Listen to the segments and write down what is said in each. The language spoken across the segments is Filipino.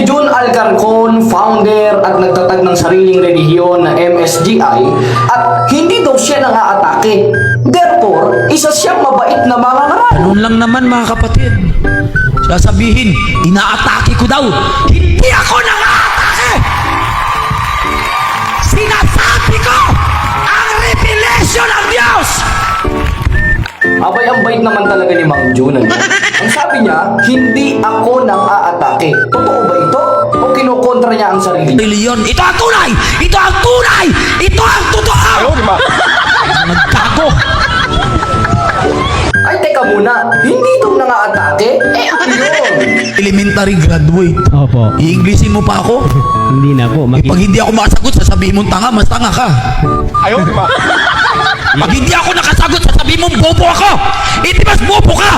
si Jun Alcarcon, founder at nagtatag ng sariling relihiyon na MSGI at hindi daw siya nangaatake. Therefore, isa siyang mabait na mga ngaral. Ganun lang naman mga kapatid. Sasabihin, inaatake ko daw. Hindi ako nangaatake! Sinasabi ko, ang revelation ng Diyos! Abay, ang bait naman talaga ni Mang Jun. Ano? Ang sabi niya, hindi ako nang aatake. Totoo ba ito? O kinukontra niya ang sarili? Reliyon, ito ang tunay! Ito ang tunay! Ito ang totoo! Nagtago! Ay, teka muna, hindi daw nang aatake? Eh, ano yun? Elementary graduate. Opo. I-Englishin mo pa ako? Hindi na po. Maki- Pag hindi ako makasagot, sasabihin mong tanga, mas tanga ka. Pag hindi ako nakasagot, sasabihin mong bobo ako! Hindi mas bobo ka!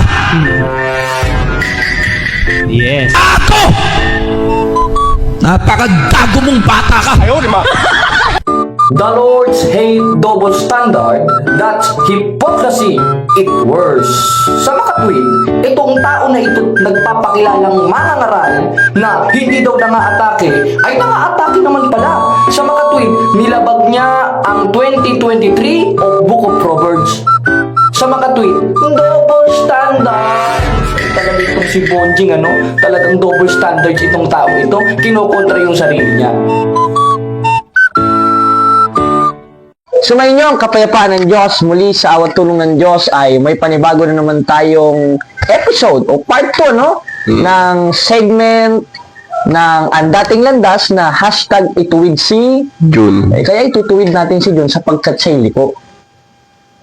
yes. Ako! Napakagago mong bata ka! The Lord's hate double standard, that's hypocrisy, it worse. Sa makatwid, itong tao na ito nagpapakilalang manangaral na hindi daw nangaatake, ay nangaatake naman pala. Sa makatwid, nilabag niya ang 2023 of Book of Proverbs. Sa makatwid, double standard. Talaga itong si Bonjing, ano? Talagang double standards itong tao ito. Kinokontra yung sarili niya. Sumayin niyo ang kapayapaan ng Diyos muli sa awat tulong ng Diyos ay may panibago na naman tayong episode o part 2 no? ng segment ng ang dating landas na hashtag ituwid si June. eh, kaya itutuwid natin si John sapagkat siya liko.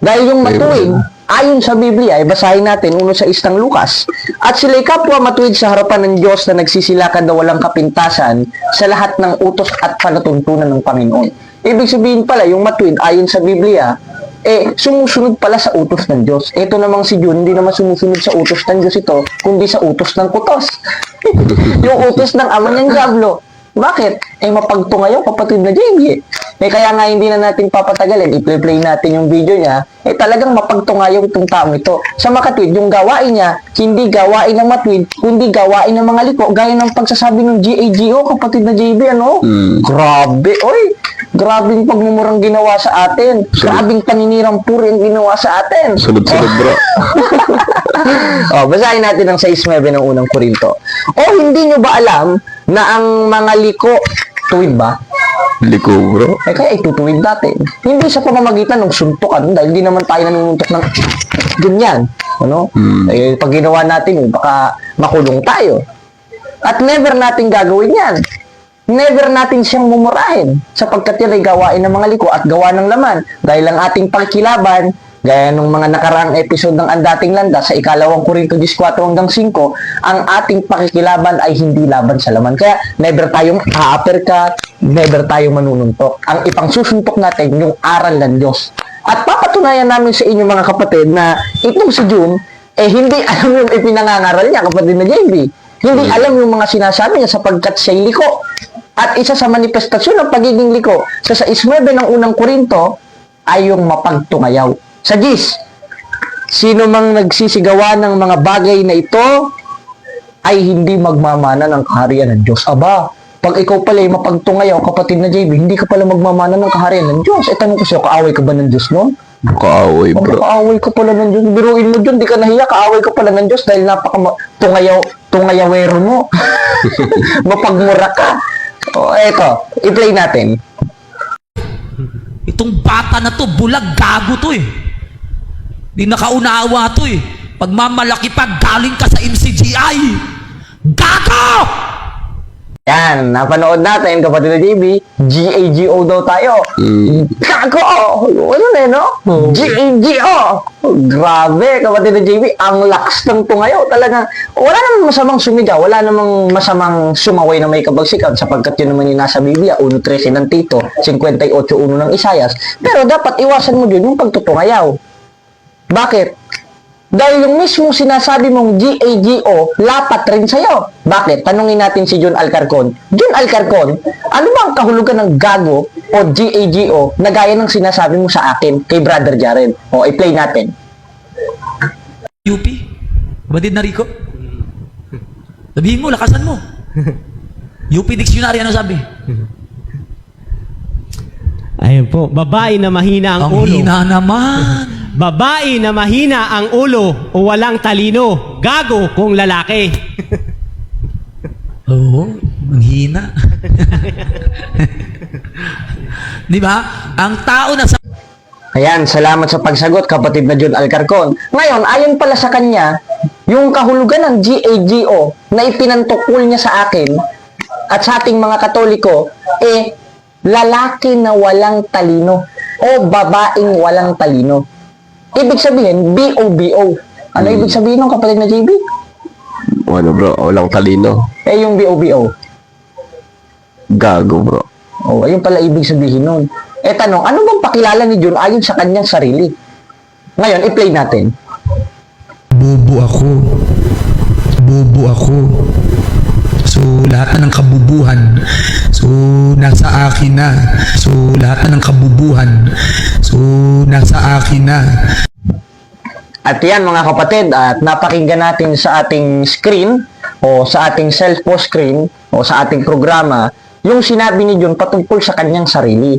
Dahil yung matuwid, ayon sa Biblia, ay basahin natin uno sa istang Lukas. At sila'y kapwa matuwid sa harapan ng Diyos na nagsisilakan na walang kapintasan sa lahat ng utos at palatuntunan ng Panginoon. Ibig sabihin pala, yung matuwid ayon sa Biblia, eh, sumusunod pala sa utos ng Diyos. Ito namang si June, hindi naman sumusunod sa utos ng Diyos ito, kundi sa utos ng kutos. yung utos ng ama niyang Diablo. Bakit? Eh, mapagtungayo, kapatid na JB. Eh, kaya nga hindi na natin papatagalin, i-play natin yung video niya, eh talagang mapagtungayo itong taong ito. Sa makatwid, yung gawain niya, hindi gawain ng matwid, kundi gawain ng mga liko, gaya ng pagsasabi ng GAGO, kapatid na JB, ano? Mm. Grabe, oy! Grabing pagmumurang ginawa sa atin. Grabing paninirang puri ang ginawa sa atin. Sunod-sunod bro. oh, basahin natin ang 6.9 ng unang Korinto. O hindi nyo ba alam na ang mga liko, tuwid ba? Liko bro. Eh kaya itutuwid natin. Hindi sa pamamagitan ng suntukan dahil di naman tayo nanununtok ng ganyan. Ano? Mm. Eh, pag ginawa natin, eh, baka makulong tayo. At never natin gagawin yan. Never natin siyang mumurahin sapagkat yan ay gawain ng mga liko at gawa ng laman. Dahil ang ating pagkilaban, gaya ng mga nakaraang episode ng Andating Landa sa ikalawang Korinto 14 hanggang 5, ang ating pakikilaban ay hindi laban sa laman. Kaya never tayong a-uppercut, never tayong manununtok. Ang ipang susuntok natin yung aral ng Diyos. At papatunayan namin sa inyo mga kapatid na itong si June, eh hindi alam yung ipinangangaral niya kapatid na JB. Hindi alam yung mga sinasabi niya sapagkat siya'y liko. At isa sa manifestasyon ng pagiging liko sa sa 9 ng unang Korinto ay yung mapagtungayaw. Sa GIS, sino mang nagsisigawa ng mga bagay na ito ay hindi magmamana ng kaharian ng Diyos. Aba, pag ikaw pala ay mapagtungayaw, kapatid na JB, hindi ka pala magmamana ng kaharian ng Diyos. E tanong ko sa'yo, kaaway ka ba ng Diyos noon? Kaaway bro. kaaway ka pala ng Diyos, biruin mo dyan, di ka nahiya, kaaway ka pala ng Diyos dahil napaka tungayaw, tungayawero mo. Mapagmura ka. O, eto, i-play natin. Itong bata na to, bulag gago to eh. Di nakaunawa to eh. Pagmamalaki pa, galing ka sa MCGI. Gago! Yan, napanood natin, kapatid na JB, G-A-G-O daw tayo. Gago! Ano na yun, no? G-A-G-O! Grabe, kapatid na JB, ang lakas ng tungayo. Talaga, wala namang masamang sumigaw, wala namang masamang sumaway na may kabagsikan sapagkat yun naman yung nasa Biblia, 1.13 ng Tito, 58.1 ng Isayas. Pero dapat iwasan mo dun yung pagtutungayaw. Bakit? Dahil yung mismo sinasabi mong G-A-G-O, lapat rin sa'yo. Bakit? Tanungin natin si John Alcarcon. John Alcarcon, ano ba ang kahulugan ng gago o G-A-G-O na gaya ng sinasabi mo sa akin kay Brother Jaren? O, i-play natin. UP? Batid na Rico? Sabihin mo, lakasan mo. UP Dictionary, ano sabi? Ayun po, babae na mahina ang, Ang ulo. hina naman. Babae na mahina ang ulo o walang talino. Gago kung lalaki. Oo, ang hina. Di ba? Ang tao na sa Ayan, salamat sa pagsagot, kapatid na John Alcarcon. Ngayon, ayon pala sa kanya, yung kahulugan ng GAGO na ipinantukul niya sa akin at sa ating mga katoliko, eh, lalaki na walang talino o babaeng walang talino. Ibig sabihin, BOBO. Ano ibig sabihin ng kapatid na JB? Ano bro, walang talino. Eh, yung BOBO. Gago bro. Oh, ayun pala ibig sabihin nun. Eh, tanong, ano bang pakilala ni John ayon sa kanyang sarili? Ngayon, i-play natin. Bobo ako. Bobo ako. So, lahat na ng kabubuhan. So, nasa akin na. So, lahat na ng kabubuhan. So, nasa akin na. At yan mga kapatid, at napakinggan natin sa ating screen o sa ating self-post screen o sa ating programa yung sinabi ni John patungkol sa kanyang sarili.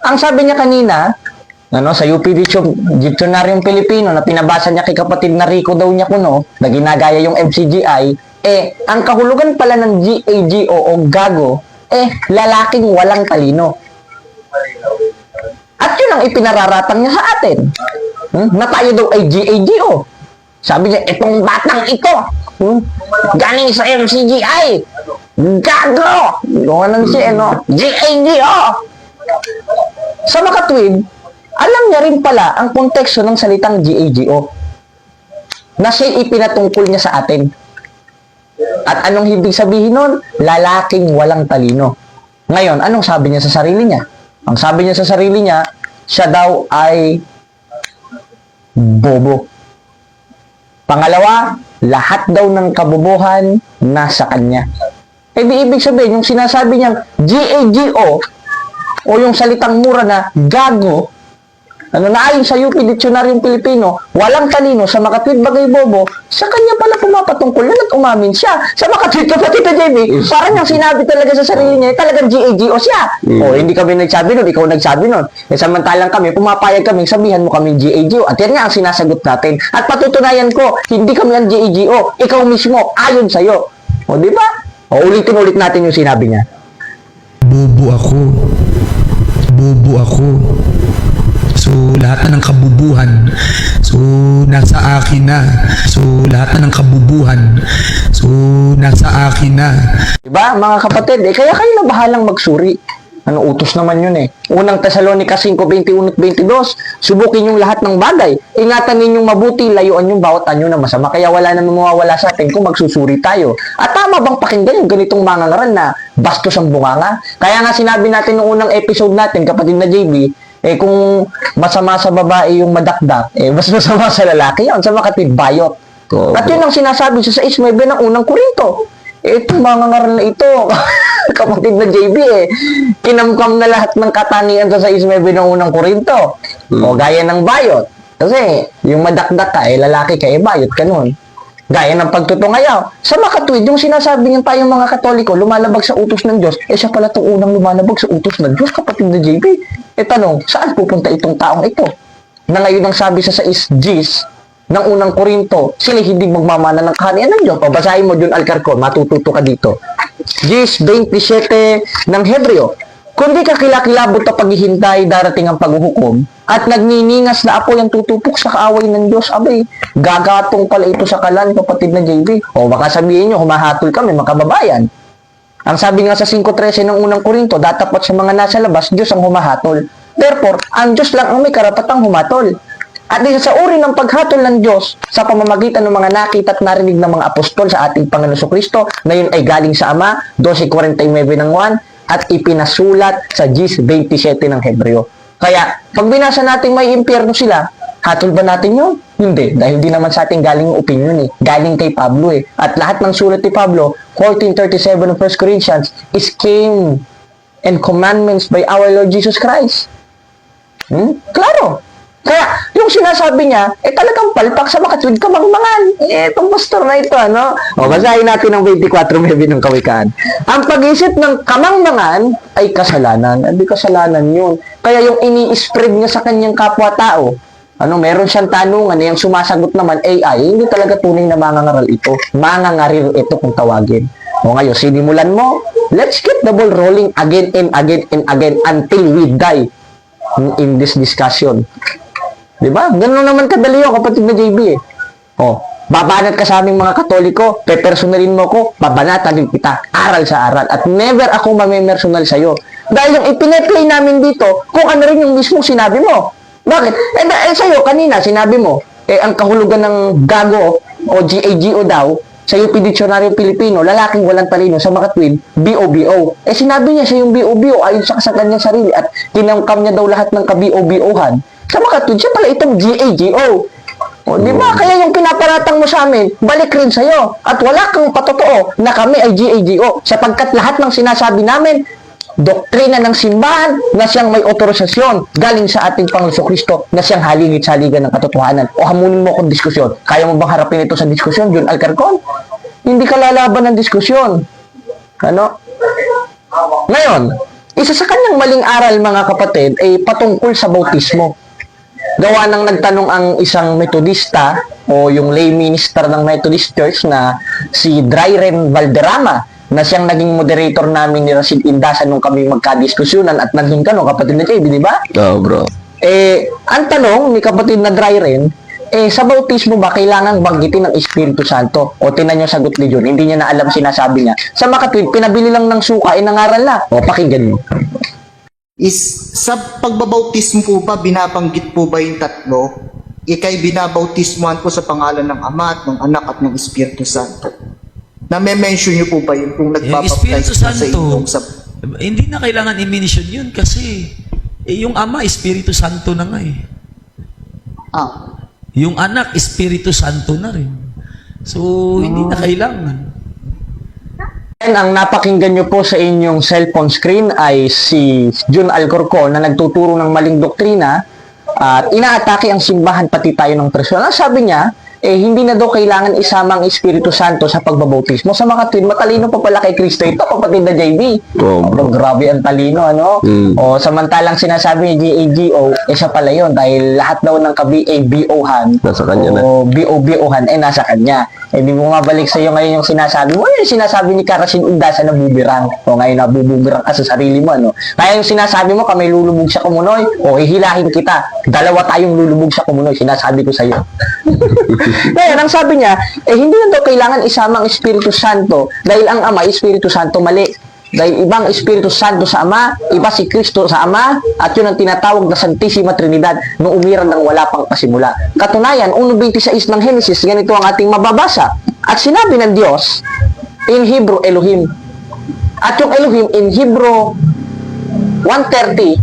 Ang sabi niya kanina, ano, sa UP Diction- Dictionaryong Pilipino na pinabasa niya kay kapatid na Rico daw niya kuno, na ginagaya yung MCGI, eh, ang kahulugan pala ng GAGO o gago, eh, lalaking walang talino. At yun ang ipinararatang niya sa atin. Hmm? Na tayo daw ay GAGO. Sabi niya, itong batang ito, hmm? galing sa MCGI, gago! Anong siya, no? GAGO! Sa makatwid, alam niya rin pala ang konteksto ng salitang GAGO na siya ipinatungkol niya sa atin. At anong ibig sabihin nun? Lalaking walang talino. Ngayon, anong sabi niya sa sarili niya? Ang sabi niya sa sarili niya, siya daw ay bobo. Pangalawa, lahat daw ng kabobohan nasa kanya. Eh di ibig sabihin, yung sinasabi niyang GAGO o yung salitang mura na gago, ano na ayon sa UP Dictionaryong Pilipino, walang talino sa makatwid bagay bobo, sa kanya pala pumapatungkol yan at umamin siya. Sa makatwid kapatid na JB, parang yung sinabi talaga sa sarili niya, talagang GAGO siya. O hindi kami nagsabi nun, ikaw nagsabi nun. Eh samantalang kami, pumapayag kami, sabihan mo kami GAGO. At yan nga ang sinasagot natin. At patutunayan ko, hindi kami ang GAGO, ikaw mismo, ayon sa'yo. O di ba? O ulitin ulit natin yung sinabi niya. Bobo ako. Bobo ako. So, lahat na ng kabubuhan. So, nasa akin na. So, lahat na ng kabubuhan. So, nasa akin na. Diba, mga kapatid, eh, kaya kayo na bahalang magsuri. Ano, utos naman yun eh. Unang Tesalonica 5.21 at 22, subukin yung lahat ng bagay. Ingatan ninyong mabuti, layuan yung bawat anyo na masama. Kaya wala na mawawala sa atin kung magsusuri tayo. At tama bang pakinggan yung ganitong mga ngaran na bastos ang bunganga? Kaya nga sinabi natin nung unang episode natin, kapatid na JB, eh kung masama sa babae yung madakdak, eh mas masama sa lalaki yun, sa makatid bayot. Oo. At yun ang sinasabi sa 6.9 ng unang Korinto. Eh, ito, mga ngaral na ito, kapatid na JB eh, kinamkam na lahat ng katangian sa 6.9 ng unang Korinto. O gaya ng bayot. Kasi, yung madakdak ka, eh, lalaki ka, eh, bayot ka nun. Gaya ng pagtutungayaw. Sa makatwid, yung sinasabi niyan tayong mga katoliko, lumalabag sa utos ng Diyos, eh siya pala itong unang lumalabag sa utos ng Diyos, kapatid na JB. Eh tanong, saan pupunta itong taong ito? Na ngayon ang sabi sa 6 Gs, ng unang Korinto, sila hindi magmamana ng kaharian ng Diyos. O, basahin mo John Alcarcon, matututo ka dito. Gs 27 ng Hebreo, kundi kakilakilabot na paghihintay darating ang paghuhukom at nagniningas na apoy ang tutupok sa kaaway ng Diyos. Abay, gagatong pala ito sa kalan, kapatid na JB. O baka sabihin nyo, humahatol kami, makababayan. Ang sabi nga sa 5.13 ng unang Korinto, datapat sa mga nasa labas, Diyos ang humahatol. Therefore, ang Diyos lang ang may karapatang humatol. At isa sa uri ng paghatol ng Diyos sa pamamagitan ng mga nakita at narinig ng mga apostol sa ating Panginoon Kristo na yun ay galing sa Ama, 12.49 ng 1, at ipinasulat sa Gs 27 ng Hebreo. Kaya, pag binasa natin may impyerno sila, hatol ba natin yun? Hindi, dahil di naman sa ating galing opinion eh. Galing kay Pablo eh. At lahat ng sulat ni Pablo, 1437 ng 1 Corinthians, is came and commandments by our Lord Jesus Christ. Hmm? Klaro. Kaya, yung sinasabi niya, eh talagang palpak sa makatwid kamangmangan. Eh, itong pastor na ito, ano? O, basahin natin ang 24 maybe ng kawikaan. Ang pag-isip ng kamangmangan ay kasalanan. Hindi kasalanan yun. Kaya yung ini-spread niya sa kanyang kapwa-tao, ano, meron siyang tanungan, eh, yung sumasagot naman AI, hindi talaga tunay na mangangaral ito. Mangangaral ito kung tawagin. O ngayon, sinimulan mo, let's get the ball rolling again and again and again until we die in this discussion. Di ba? Ganun naman kadali yun, kapatid na JB eh. Oh, babanat ka sa aming mga katoliko, pepersonalin mo ko, babanatan din kita, aral sa aral. At never ako mamemersonal sa'yo. Dahil yung ipineplay namin dito, kung ano rin yung mismo sinabi mo. Bakit? Eh, eh sa'yo, kanina, sinabi mo, eh, ang kahulugan ng gago o GAGO daw, sa UP Dictionary Pilipino, lalaking walang talino sa makatwid, BOBO. Eh sinabi niya siya yung BOBO ayon sa sa kanyang sarili at tinangkam niya daw lahat ng ka-BOBOhan. Sa makatwid, siya pala itong GAGO. O, di ba? Kaya yung pinaparatang mo sa amin, balik rin sa'yo. At wala kang patotoo na kami ay GAGO. Sapagkat lahat ng sinasabi namin, doktrina ng simbahan na siyang may otorisasyon galing sa ating Panginoon Kristo na siyang halingit-saligan ng katotohanan. O hamunin mo akong diskusyon. Kaya mo bang harapin ito sa diskusyon, John Alcarcon? Hindi ka lalaban ng diskusyon. Ano? Ngayon, isa sa kanyang maling aral mga kapatid ay patungkol sa bautismo. Gawa ng nagtanong ang isang metodista o yung lay minister ng Methodist Church na si Dryren Valderrama na siyang naging moderator namin ni Rasid Indasan nung kami magkadiskusyonan at ka no, kapatid na JB, di ba? Oo, bro. Eh, ang tanong ni kapatid na Dryren, eh, sa bautismo ba kailangan banggitin ng Espiritu Santo? O tinan niyo sagot ni John, hindi niya na alam sinasabi niya. Sa makatwid, pinabili lang ng suka, eh, nangaral na. O, pakinggan mo. is sa pagbabautismo po ba, binabanggit po ba yung tatlo? Ikay binabautismuhan po sa pangalan ng Ama at ng Anak at ng Espiritu Santo. Na-mention niyo po ba yun kung Espiritu po sa Santo, inyong sa... hindi na kailangan i-mention yun kasi eh, yung Ama, Espiritu Santo na nga eh. Ah, Yung anak, Espiritu Santo na rin. So, hindi na kailangan. And ang napakinggan nyo po sa inyong cellphone screen ay si Jun Alcorcon na nagtuturo ng maling doktrina at inaatake ang simbahan pati tayo ng personal. Sabi niya, eh hindi na daw kailangan isama ang Espiritu Santo sa pagbabautismo. Sa mga twin, matalino pa pala kay Kristo ito, kapatid na JB. Bro. Oh, grabe ang talino, ano? Mm. O samantalang sinasabi ni GAGO, eh siya pala yun dahil lahat daw ng ka-BABO-han Nasa kanya na. o BOBOhan eh nasa kanya. Eh di mo nga balik sa iyo ngayon yung sinasabi mo, yung sinasabi ni Karasin Indasa na bubirang. O ngayon nabububirang ka sa sarili mo, ano? Kaya yung sinasabi mo, kami lulubog sa kumunoy, o ihilahin kita. Dalawa tayong lulubog sa kumunoy, sinasabi ko sa iyo. Ngayon, ang sabi niya, eh hindi na daw kailangan isama ang Espiritu Santo dahil ang Ama, Espiritu Santo, mali. Dahil ibang Espiritu Santo sa Ama, iba si Kristo sa Ama, at yun ang tinatawag na Santissima Trinidad nung umiran ng wala pang pasimula. Katunayan, 1.26 ng Genesis, ganito ang ating mababasa. At sinabi ng Diyos, in Hebrew, Elohim. At yung Elohim, in Hebrew 130,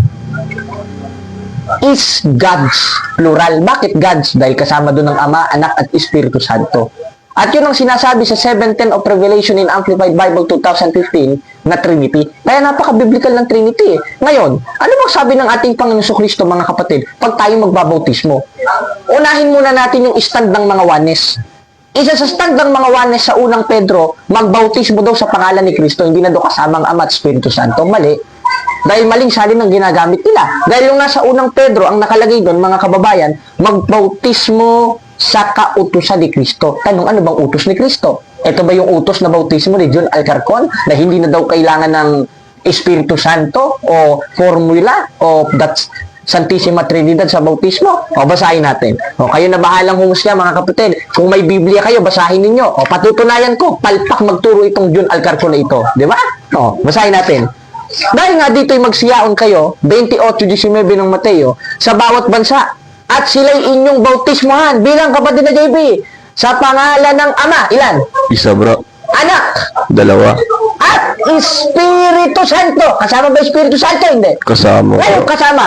is God's plural. Bakit God's? Dahil kasama doon ng Ama, Anak at Espiritu Santo. At yun ang sinasabi sa 710 of Revelation in Amplified Bible 2015 na Trinity. Kaya napaka-biblical ng Trinity eh. Ngayon, ano bang sabi ng ating Panginoon Kristo mga kapatid pag tayo magbabautismo? Unahin muna natin yung stand ng mga wanes. Isa sa stand ng mga wanes sa unang Pedro, magbautismo daw sa pangalan ni Kristo, hindi na daw kasama ang Ama at Espiritu Santo. Mali. Dahil maling salin ang ginagamit nila. Dahil yung nasa unang Pedro, ang nakalagay doon, mga kababayan, magbautismo sa kautusan ni Kristo. Tanong, ano bang utos ni Kristo? Ito ba yung utos na bautismo ni John Alcarcon na hindi na daw kailangan ng Espiritu Santo o formula o that's Santissima Trinidad sa bautismo? O, basahin natin. O, kayo na bahalang humusga, mga kapatid. Kung may Biblia kayo, basahin ninyo. O, patutunayan ko, palpak magturo itong John Alcarcon na ito. Di ba? O, basahin natin. Dahil nga dito'y magsiyaon kayo, 28-19 ng Mateo, sa bawat bansa, at sila'y inyong bautismohan bilang kapatid na JB, sa pangalan ng Ama, ilan? Isa, bro. Anak, Dalawa. at Espiritu Santo. Kasama ba Espiritu Santo? Hindi. Kasama, Ngayon, kasama.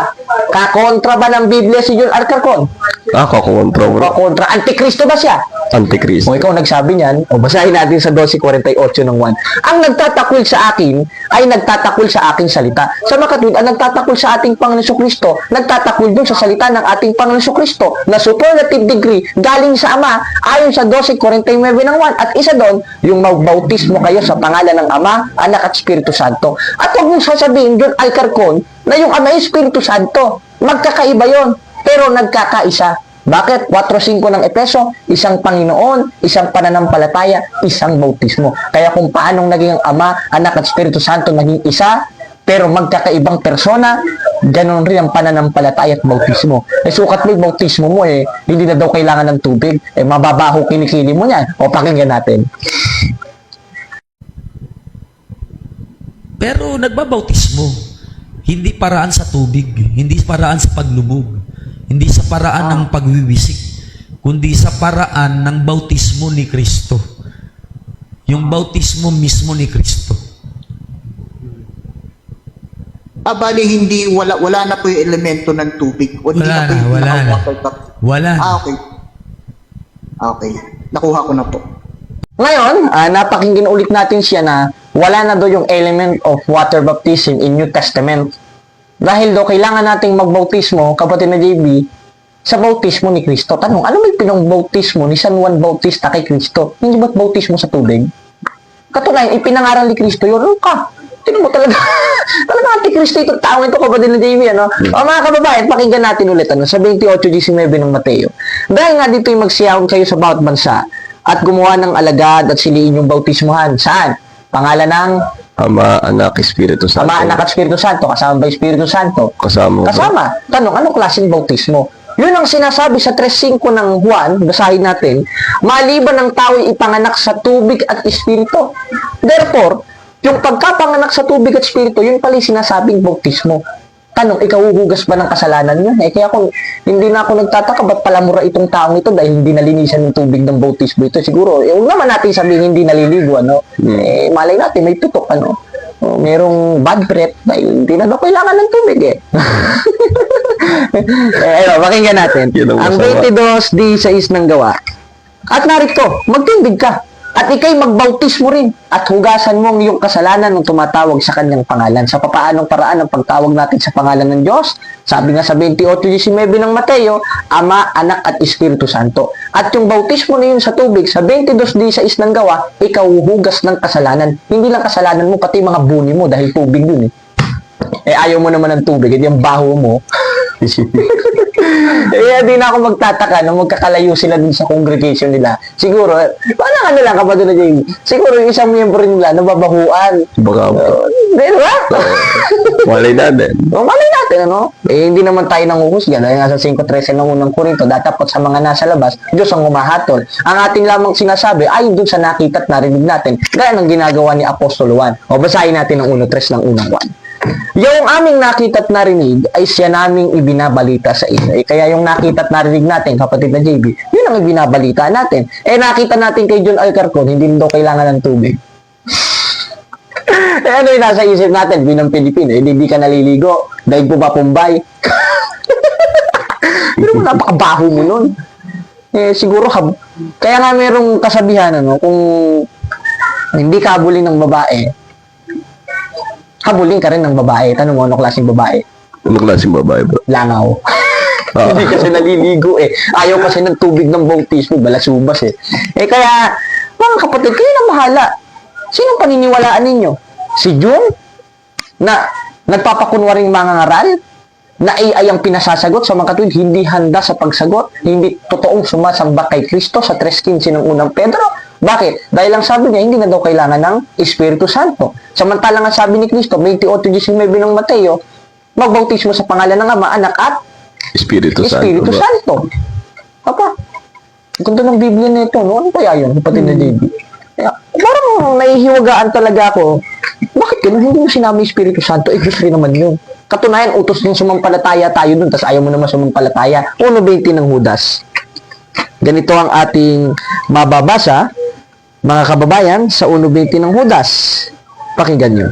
Kakontra ba ng Biblia si John Arcarcon? Ako kontra bro. Kontra. Antikristo ba siya? Antichrist. Kung ikaw nagsabi niyan, o basahin natin sa 12.48 ng 1. Ang nagtatakwil sa akin ay nagtatakwil sa aking salita. Sa makatwid, ang nagtatakwil sa ating Panginoon Kristo, nagtatakwil dun sa salita ng ating Panginoon Kristo na superlative degree galing sa Ama ayon sa 12.49 ng 1. At isa doon, yung magbautismo kayo sa pangalan ng Ama, Anak at Espiritu Santo. At huwag mong sasabihin doon, Alcarcon, na yung Ama ay Espiritu Santo. Magkakaiba yon pero nagkakaisa. Bakit? 4.5 ng Epeso, isang Panginoon, isang pananampalataya, isang bautismo. Kaya kung paanong naging ang Ama, Anak at Espiritu Santo naging isa, pero magkakaibang persona, ganun rin ang pananampalataya at bautismo. Eh, sukat mo yung bautismo mo eh, hindi na daw kailangan ng tubig, eh, mababaho kinikili mo niyan. O, pakinggan natin. Pero nagbabautismo, hindi paraan sa tubig, hindi paraan sa paglubog, hindi sa paraan ng pagwiwisik, kundi sa paraan ng bautismo ni Kristo. Yung bautismo mismo ni Kristo. Ah, bali, hindi, wala, wala na po yung elemento ng tubig. O hindi Wala na po yung wala na. Wala. Ah, okay. Okay. Nakuha ko na po. Ngayon, ah, napakinggan ulit natin siya na wala na daw yung element of water baptism in New Testament. Dahil daw kailangan nating magbautismo, kapatid na JB, sa bautismo ni Kristo. Tanong, ano may pinangbautismo ni San Juan Bautista kay Kristo? Hindi ba't bautismo sa tubig? Katunayan, ipinangaral ni Kristo yun. Ano ka? Tinan mo talaga. talaga anti-Kristo itong tao ito kapatid na JB. Ano? O mga kababayan, pakinggan natin ulit ano, sa 28.19 ng Mateo. Dahil nga dito yung magsiyahon kayo sa bawat bansa at gumawa ng alagad at siliin yung bautismuhan. Saan? Pangalan ng Ama, Anak, Espiritu Santo. Ama, Anak at Espiritu Santo. Kasama ba Espiritu Santo? Kasama. Kasama. Tanong, anong klaseng bautismo? Yun ang sinasabi sa 3.5 ng Juan, basahin natin, maliban ng tao'y ipanganak sa tubig at espiritu. Therefore, yung pagkapanganak sa tubig at espiritu, yun pala yung sinasabing bautismo. Tanong, ikaw huhugas ba ng kasalanan yun? Eh, kaya kung hindi na ako nagtataka, ba't pala mura itong taong ito dahil hindi nalinisan ng tubig ng bautismo ito? Siguro, eh, huwag naman natin sabihin hindi naliligo, ano? Eh, malay natin, may tutok, ano? O, merong bad breath dahil hindi na daw kailangan ng tubig, eh. eh, ayun, pakinggan natin. Ang Ang masama. 22 di sa is ng gawa. At narito, magtindig ka. At ikay magbautismo rin at hugasan mo ang iyong kasalanan nung tumatawag sa kanyang pangalan. Sa papaanong paraan ang pagtawag natin sa pangalan ng Diyos? Sabi nga sa 28.19 ng Mateo, Ama, Anak at Espiritu Santo. At yung bautismo na yun sa tubig, sa 22 di sa is ng gawa, ikaw huhugas ng kasalanan. Hindi lang kasalanan mo, pati mga buni mo dahil tubig yun eh. Eh, ayaw mo naman ng tubig, hindi ang baho mo. eh, di na ako magtataka nung magkakalayo sila dun sa congregation nila. Siguro, parang ano lang kapatid na Jamie, siguro yung isang miyembro nila nababahuan. Baka bro. Di ba? Malay natin. O, malay natin, ano? Eh, hindi naman tayo nanguhusga. Dahil nga sa 5.13 ng unang Korinto, datapot sa mga nasa labas, Diyos ang humahatol. Ang ating lamang sinasabi ay dun sa nakita at narinig natin, gaya ng ginagawa ni Apostol Juan. O, basahin natin ang 1.3 ng unang Juan. Yung aming nakita at narinig ay siya naming ibinabalita sa inyo. Eh, kaya yung nakita at narinig natin, kapatid na JB, yun ang ibinabalita natin. Eh, nakita natin kay John Alcarcon, hindi daw kailangan ng tubig. eh, ano yung nasa isip natin, binang Pilipino, eh, hindi ka naliligo, dahil po ba pumbay? Pero mo, napakabaho mo nun. Eh, siguro, hab- kaya nga merong kasabihan, ano, kung hindi ka habulin ng babae, habulin ka rin ng babae. Tanong mo, ano klaseng babae? Ano klaseng babae bro? Langaw. Ah. Hindi kasi naliligo eh. Ayaw kasi ng tubig ng bautismo, balasubas eh. Eh kaya, mga kapatid, kayo na bahala. Sinong paniniwalaan ninyo? Si June? Na nagpapakunwaring mga ngaral? Na AI ang pinasasagot sa mga katuwid, hindi handa sa pagsagot, hindi totoong sumasamba kay Kristo sa 3.15 ng unang Pedro. Bakit? Dahil ang sabi niya, hindi na daw kailangan ng Espiritu Santo. Samantalang ang sabi ni Kristo, 28.19 ng Mateo, magbautismo sa pangalan ng Ama, Anak at Espiritu Santo Espiritu bro. Santo. Papa, ganda ng Biblia nito, no? Ano kaya yun, kapatid na JB? Kaya, parang nahihiwagaan talaga ako. Bakit ganun? Hindi mo sinabi Espiritu Santo, eh, Diyos rin naman yun. Katunayan, utos din sumampalataya tayo dun, tapos ayaw mo naman sumampalataya. 1.20 ng Judas. Ganito ang ating mababasa, mga kababayan, sa 1.20 ng Judas. Pakinggan nyo.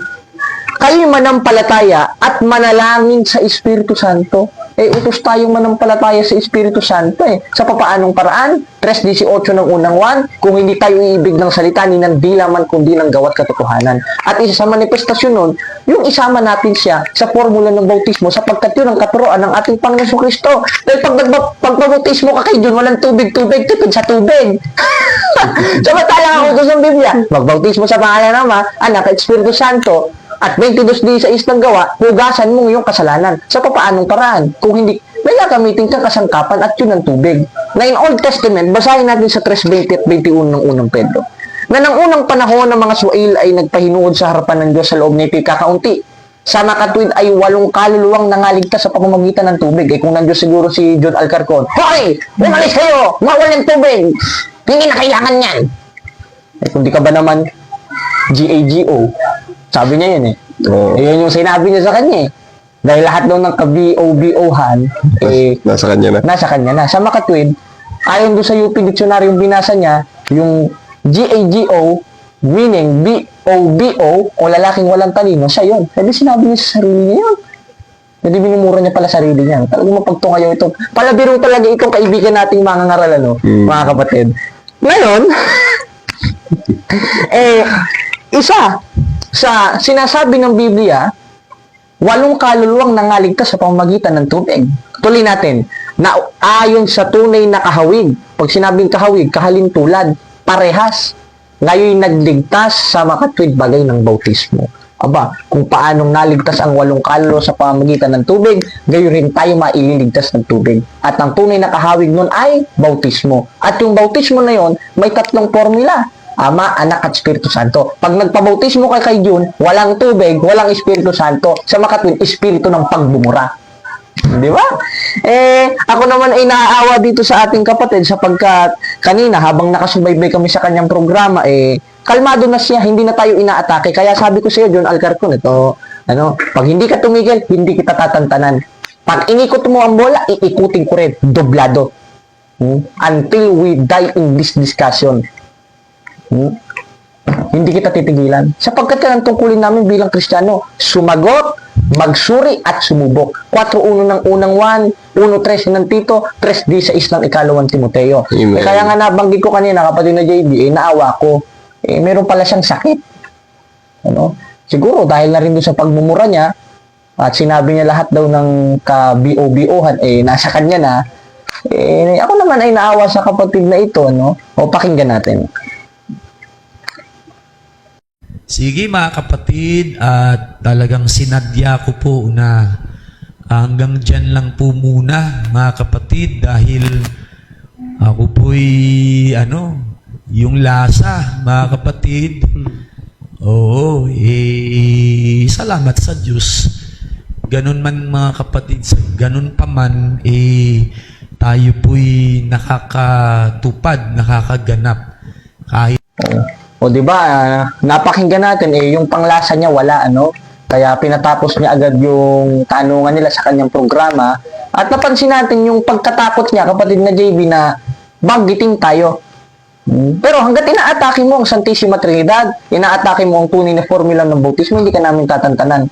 Kayo manampalataya at manalangin sa Espiritu Santo. Eh utos tayong manampalataya sa Espiritu Santo eh. Sa papaanong paraan? 3.18 ng unang 1, kung hindi tayo iibig ng salita ni ng dila man kundi ng gawat katotohanan. At isa sa manifestasyon nun, yung isama natin siya sa formula ng bautismo sapagkat yun ang katuroan ng ating Panginoon Kristo. Dahil pag nagba- pagpabautismo ka kay John, walang tubig-tubig, tipid sa tubig. Samantala utos ng Biblia, magbautismo sa pangalan ng Ama, Anak Espiritu Santo, at 22 di sa isang gawa, hugasan mo yung kasalanan. Sa papaanong paraan? Kung hindi, may gagamitin kang kasangkapan at yun ang tubig. Na in Old Testament, basahin natin sa 3.20 at 21 ng unang Pedro. Na ng unang panahon ng mga Suail ay nagpahinuod sa harapan ng Diyos sa loob nito'y kakaunti. Sa makatwid ay walong kaluluwang nangaligtas sa pamamagitan ng tubig. Eh kung nandiyo siguro si John Alcarcon, Hoy! Umalis kayo! Mawal ng tubig! Hindi na kailangan yan! Eh kung di ka ba naman GAGO, sabi niya yun eh. Oo. Eh, yun yung sinabi niya sa kanya eh. Dahil lahat daw ng ka-BOBO-han, eh, Nasa kanya na. nasa kanya na. Sa makatwid, ayon doon sa UP Dictionary yung binasa niya, yung GAGO, meaning B-O-B-O, o lalaking walang talino, siya yun. Pwede sinabi niya sa sarili niya yun. Hindi minumura niya pala sarili niya. Talagang mapagtungayo ito. Palabiro talaga itong kaibigan nating mga ngaral, ano, mga kapatid. Ngayon, eh, isa sa sinasabi ng Biblia, walong kaluluwang nangaligtas sa pamamagitan ng tubig. Tuloy natin, na ayon sa tunay na kahawig. Pag sinabing kahawig, kahalintulad, parehas. Ngayon nagligtas sa makatwid bagay ng bautismo. Aba, kung paanong naligtas ang walong kaluluwa sa pamamagitan ng tubig, gayon rin tayo maililigtas ng tubig. At ang tunay na kahawig nun ay bautismo. At yung bautismo na yon may tatlong formula. Ama, Anak at Espiritu Santo. Pag nagpabautismo ka kay June, walang tubig, walang Espiritu Santo. Sa makatwid, Espiritu ng pagbumura. Di ba? Eh, ako naman ay naaawa dito sa ating kapatid sapagkat kanina habang nakasubaybay kami sa kanyang programa, eh, kalmado na siya, hindi na tayo inaatake. Kaya sabi ko sa iyo, John Alcarcon, ito, ano, pag hindi ka tumigil, hindi kita tatantanan. Pag inikot mo ang bola, iikutin ko rin, doblado. Hmm? Until we die in this discussion. Hmm? Hindi kita titigilan. Sapagkat yan ang tungkulin namin bilang Kristiyano. Sumagot, magsuri at sumubok. 4.1 ng unang 1, 1.3 ng Tito, 3.D sa islang ikalawang Timoteo. Amen. Eh, kaya nga nabanggit ko kanina, kapatid na JB, eh, naawa ko. Eh, meron pala siyang sakit. Ano? Siguro dahil na rin doon sa pagmumura niya, at sinabi niya lahat daw ng ka-BO-BO-han, eh, nasa kanya na, eh, ako naman ay naawa sa kapatid na ito, no? O pakinggan natin. Sige mga kapatid, at talagang sinadya ko po na hanggang dyan lang po muna mga kapatid dahil ako po'y ano, yung lasa mga kapatid. Oo, eh, salamat sa Diyos. Ganun man mga kapatid, ganun pa man, eh, tayo po'y nakakatupad, nakakaganap. Kahit O di ba, ah, napakinggan natin eh yung panglasa niya wala ano. Kaya pinatapos niya agad yung tanungan nila sa kanyang programa. At napansin natin yung pagkatakot niya kapatid na JB na banggiting tayo. Hmm. Pero hanggat inaatake mo ang Santissima Trinidad, inaatake mo ang tunay na formula ng bautismo, hindi ka namin tatantanan.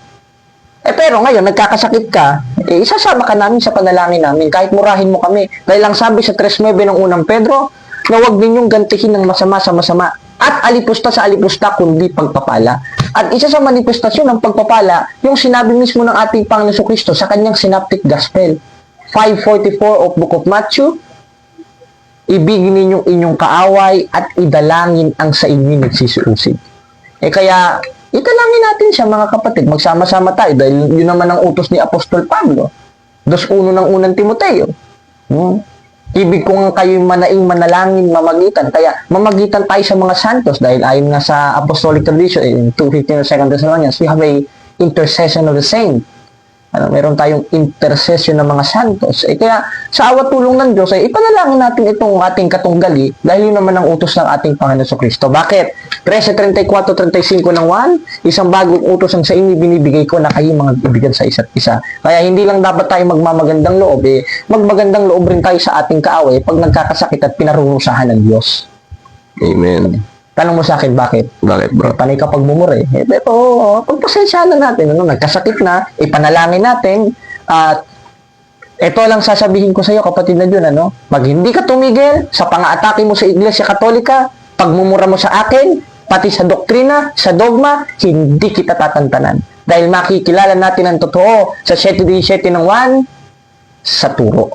Eh pero ngayon, nagkakasakit ka, eh isasama ka namin sa panalangin namin kahit murahin mo kami. Dahil lang sabi sa 3.9 ng unang Pedro, na huwag ninyong gantihin ng masama sa masama at alipusta sa alipusta kundi pagpapala. At isa sa manifestasyon ng pagpapala, yung sinabi mismo ng ating Panginoon Kristo sa kanyang synoptic gospel. 544 of Book of Matthew, ibigin ninyong inyong kaaway at idalangin ang sa inyo nagsisiusig. Eh kaya, italangin natin siya mga kapatid. Magsama-sama tayo dahil yun naman ang utos ni Apostol Pablo. Dos uno ng unang Timoteo. Hmm? Ibig ko nga kayo manaing manalangin mamagitan. Kaya mamagitan tayo sa mga santos dahil ayon nga sa Apostolic Tradition in 2.15 of 2 Thessalonians, we have a intercession of the saint. Ano, meron tayong intercession ng mga santos. Eh, kaya sa awat tulong ng Diyos, ay ipanalangin natin itong ating katunggali dahil yun naman ang utos ng ating Panginoon sa Kristo. Bakit? 13.34-35 ng 1, isang bagong utos ang sa inyo binibigay ko na kayo mga ibigan sa isa't isa. Kaya hindi lang dapat tayo magmamagandang loob, eh, magmagandang loob rin tayo sa ating kaaway pag nagkakasakit at pinarurusahan ng Diyos. Amen. Tanong mo sa akin, bakit? Bakit bro? Panay ka pagmumura eh. Eh, pero, oh, pagpasensyahan na natin. Ano, nagkasakit na, ipanalangin natin, at Ito lang sasabihin ko sa iyo, kapatid na Jun, ano? Pag hindi ka tumigil sa pang-aatake mo sa Iglesia Katolika, pagmumura mo sa akin, pati sa doktrina, sa dogma, hindi kita tatantanan. Dahil makikilala natin ang totoo sa 7.17 ng 1, sa turo.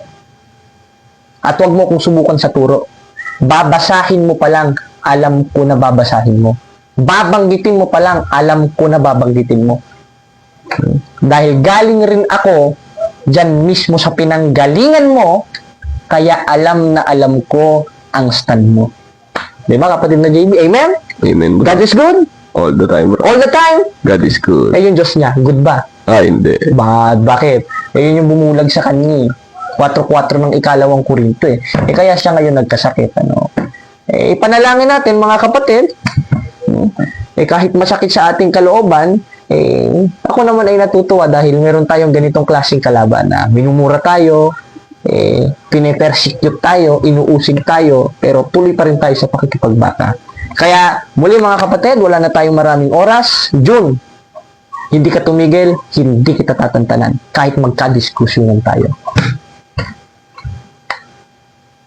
At huwag mo kong subukan sa turo. Babasahin mo pa lang, alam ko na babasahin mo. Babanggitin mo pa lang, alam ko na babanggitin mo. Dahil galing rin ako dyan mismo sa pinanggalingan mo, kaya alam na alam ko ang stand mo. Di ba kapatid na JB? Amen? Amen, bro. God is good All the time, bro. all the time. God is good. Eh yung Diyos niya, good ba? Ah, hindi. Bad, bakit? Eh yun yung bumulag sa kanya eh. 4-4 ng ikalawang kurinto eh. Eh kaya siya ngayon nagkasakit. Ano? Eh ipanalangin natin mga kapatid. Eh kahit masakit sa ating kalooban, eh ako naman ay natutuwa dahil meron tayong ganitong klaseng kalaban na minumura tayo, eh pinepersecute tayo, inuusig tayo, pero tuloy pa rin tayo sa pakikipagbata. Kaya muli mga kapatid, wala na tayong maraming oras. June, hindi ka tumigil, hindi kita tatantanan. Kahit magka-diskusyonan tayo.